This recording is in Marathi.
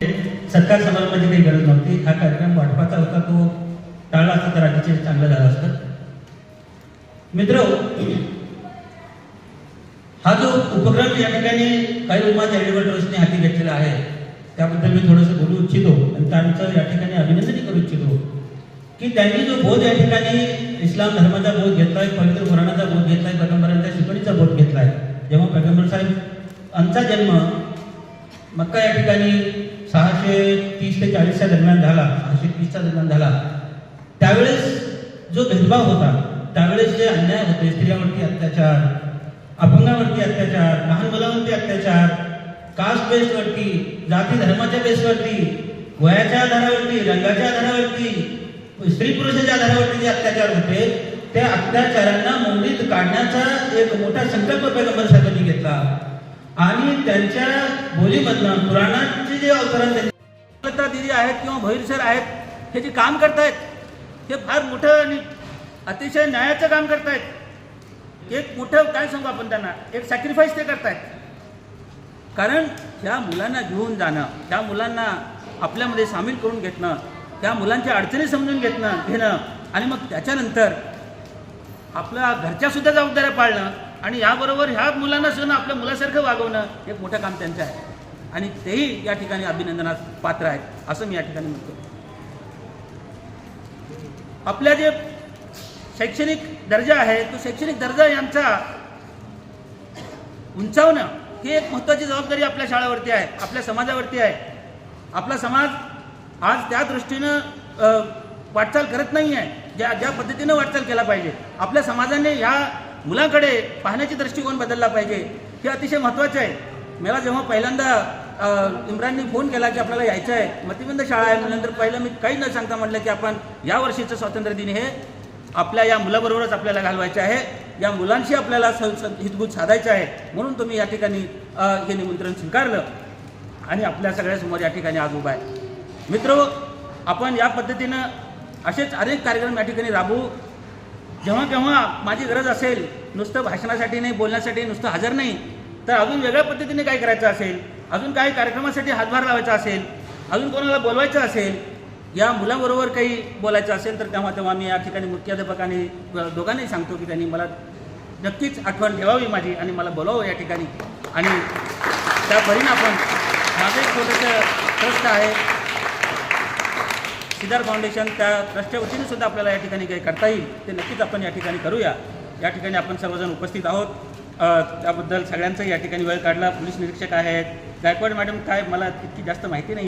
सरकार समारंभाची काही गरज नव्हती. हा कार्यक्रम वाटपाचा होता. तो टाळला असता तर अतिशय चांगलं झालं असतं. मित्र हा जो उपक्रम या ठिकाणी काही उमा चॅरिटेबल ट्रस्टने हाती घेतलेला आहे त्याबद्दल मी थोडंसं बोलू इच्छितो आणि त्यांचं या ठिकाणी अभिनंदनही करू इच्छितो की त्यांनी जो बोध या ठिकाणी इस्लाम धर्माचा बोध घेतलाय पवित्र पुराणाचा बोध घेतलाय पैगंबरांच्या शिकवणीचा बोध घेतलाय. जेव्हा पैगंबर साहेब आमचा जन्म मक्का या ठिकाणी सहाशे तीस ते चाळीसच्या दरम्यान झाला सहाशे तीसच्या दरम्यान झाला. त्यावेळेस जो भेदभाव होता त्यावेळेस जे अन्याय होते स्त्रियांवरती अत्याचार अपंगावरती अत्याचार लहान मुलांवरती अत्याचार कास्ट बेसवरती जाती धर्माच्या बेसवरती वयाच्या आधारावरती रंगाच्या आधारावरती स्त्री पुरुषाच्या आधारावरती जे अत्याचार होते त्या अत्याचारांना मोडीत काढण्याचा एक मोठा संकल्प पैगंबर साहेबांनी घेतला. आणि त्यांच्या बोलीमधनं पुराणाचे जे अवतरण दिदी आहेत किंवा भैरसर आहेत हे जे काम करतायत हे फार मोठं आणि अतिशय न्यायाचं काम करतायत. एक मोठं काय सांगू आपण त्यांना? एक सॅक्रिफाईस ते करतायत. कारण ह्या मुलांना घेऊन जाणं त्या मुलांना आपल्यामध्ये सामील करून घेतणं त्या मुलांच्या अडचणी समजून घेतणं घेणं आणि मग त्याच्यानंतर आपल्या घरच्यासुद्धा जबाबदाऱ्या पाळणं आणि याबरोबर ह्या मुलांना सुद्धा आपल्या मुलासारखं वागवणं हे मोठं काम त्यांचं आहे. आणि तेही या ठिकाणी अभिनंदनास पात्र आहेत असं मी या ठिकाणी म्हणतो. आपल्या जे शैक्षणिक दर्जा आहे तो शैक्षणिक दर्जा यांचा उंचावणं ही एक महत्त्वाची जबाबदारी आपल्या शाळेवरती आहे आपल्या समाजावरती आहे. आपला समाज आज त्या दृष्टीनं वाटचाल करत नाही आहे ज्या ज्या पद्धतीनं वाटचाल केला पाहिजे. आपल्या समाजाने ह्या मुलांकडे पाहण्याची दृष्टिकोन बदलला पाहिजे हे अतिशय महत्त्वाचं आहे. मला जेव्हा पहिल्यांदा इम्राननी फोन केला की आपल्याला यायचं आहे मतिबंद शाळा आहे नंतर पहिलं मी काही न सांगता म्हटलं की आपण या वर्षीचं स्वातंत्र्य दिन हे आपल्या या मुलाबरोबरच आपल्याला घालवायचं आहे या मुलांशी आपल्याला स- हितगुज साधायचं आहे म्हणून तुम्ही या ठिकाणी हे निमंत्रण स्वीकारलं. आणि आपल्या सगळ्यासमोर या ठिकाणी आज उभा आहे. मित्र आपण या पद्धतीनं असेच अनेक कार्यक्रम या ठिकाणी राबवू. जेव्हा केव्हा माझी गरज असेल नुसतं भाषणासाठी नाही बोलण्यासाठी नुसतं हजर नाही तर अजून वेगळ्या पद्धतीने काय करायचं असेल? अजून काही कार्यक्रमासाठी हातभार लावायचा असेल? अजून कोणाला बोलवायचं असेल? या मुलाबरोबर काही बोलायचं असेल तर तेव्हा तेव्हा मी या ठिकाणी मुख्याध्यापकाने दोघांनाही सांगतो की त्यांनी मला नक्कीच आठवण ठेवावी माझी आणि मला बोलावं या ठिकाणी. आणि त्या परीनं आपण माझं एक छोटंसं ट्रस्ट आहे. सिद्धार्थ फाउंडेशन त्या ट्रस्टच्या वतीने सुद्धा आपल्याला या ठिकाणी काही करता येईल. ते नक्कीच आपण या ठिकाणी करूया. या ठिकाणी आपण सर्वजण उपस्थित आहोत. त्याबद्दल सगळ्यांचं या ठिकाणी वेळ काढला. पोलीस निरीक्षक आहेत. गायकवाड मॅडम काय मला इतकी जास्त माहिती नाही.